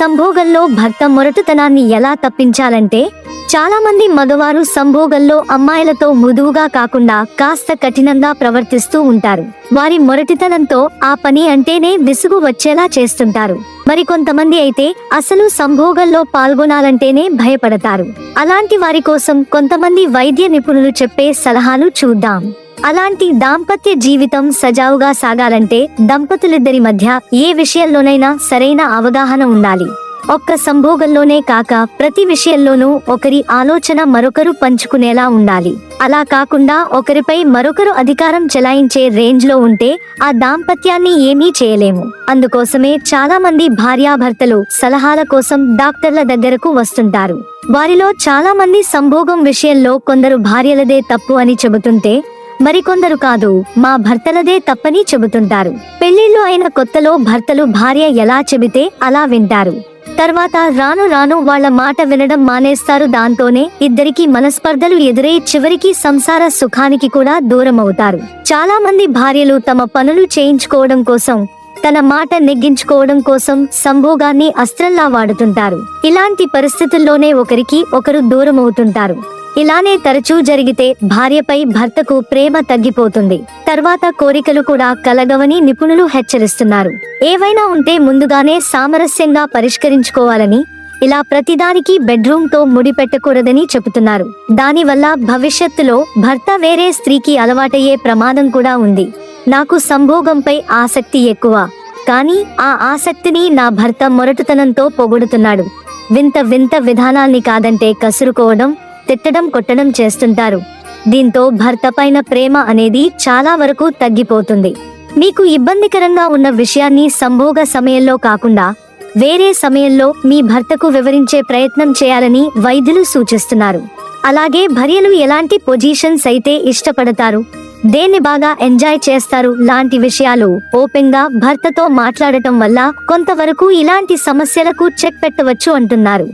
సంభోగంలో భర్త మొరటుతనాన్ని ఎలా తప్పించాలంటే చాలా మంది మగవారు సంభోగంలో అమ్మాయిలతో మృదువుగా కాకుండా కాస్త కఠినంగా ప్రవర్తిస్తూ ఉంటారు. వారి మొరటితనంతో ఆ పని అంటేనే విసుగు వచ్చేలా చేస్తుంటారు. మరికొంతమంది అయితే అసలు సంభోగంలో పాల్గొనాలంటేనే భయపడతారు. అలాంటి వారి కోసం కొంతమంది వైద్య నిపుణులు చెప్పే సలహాలు చూద్దాం. అలాంటి దాంపత్య జీవితం సజావుగా సాగాలంటే దంపతులిద్దరి మధ్య ఏ విషయంలోనైనా సరైన అవగాహన ఉండాలి. ఒక్క సంభోగంలోనే కాక ప్రతి విషయంలోనూ ఒకరి ఆలోచన మరొకరు పంచుకునేలా ఉండాలి. అలా కాకుండా ఒకరిపై మరొకరు అధికారం చెలాయించే రేంజ్లో ఉంటే ఆ దాంపత్యాన్ని ఏమీ చేయలేము. అందుకోసమే చాలా మంది భార్యాభర్తలు సలహాల కోసం డాక్టర్ల దగ్గరకు వస్తుంటారు. వారిలో చాలా మంది సంభోగం విషయంలో కొందరు భార్యలదే తప్పు అని చెబుతుంటే మరికొందరు కాదు మా భర్తలదే తప్పని చెబుతుంటారు. పెళ్ళిళ్ళు అయిన కొత్తలో భర్తలు భార్య ఎలా చెబితే అలా వింటారు. తర్వాత రాను రాను వాళ్ళ మాట వినడం మానేస్తారు. దాంతోనే ఇద్దరికి మనస్పర్ధలు ఎదురై చివరికి సంసార సుఖానికి కూడా దూరం అవుతారు చాలా మంది భార్యలు తమ పనులు చేయించుకోవడం కోసం తన మాట నెగ్గించుకోవడం కోసం సంభోగాన్ని అస్త్రంలా వాడుతుంటారు. ఇలాంటి పరిస్థితుల్లోనే ఒకరికి ఒకరు దూరం అవుతుంటారు ఇలానే తరచూ జరిగితే భార్యపై భర్తకు ప్రేమ తగ్గిపోతుంది. తర్వాత కోరికలు కూడా కలగవని నిపుణులు హెచ్చరిస్తున్నారు. ఏవైనా ఉంటే ముందుగానే సామరస్యంగా పరిష్కరించుకోవాలని ఇలా ప్రతిదానికి బెడ్రూమ్తో ముడిపెట్టకూడదని చెబుతున్నారు. దానివల్ల భవిష్యత్తులో భర్త వేరే స్త్రీకి అలవాటయ్యే ప్రమాదం కూడా ఉంది. నాకు సంభోగంపై ఆసక్తి ఎక్కువ. కానీ ఆ ఆసక్తిని నా భర్త మొరటుతనంతో పొగుడుతున్నాడు. వింత వింత విధానాల్ని కాదంటే కసురుకోవడం తిట్టడం కొట్టడం చేస్తుంటారు. దీంతో భర్త పైన ప్రేమ అనేది చాలా వరకు తగ్గిపోతుంది. మీకు ఇబ్బందికరంగా ఉన్న విషయాన్ని సంభోగ సమయంలో కాకుండా వేరే సమయంలో మీ భర్తకు వివరించే ప్రయత్నం చేయాలని వైద్యులు సూచిస్తున్నారు. అలాగే భార్యలు ఎలాంటి పొజిషన్స్ అయితే ఇష్టపడతారు దేన్ని బాగా ఎంజాయ్ చేస్తారు లాంటి విషయాలు ఓపెన్గా భర్తతో మాట్లాడటం వల్ల కొంతవరకు ఇలాంటి సమస్యలకు చెక్ పెట్టవచ్చు అంటున్నారు.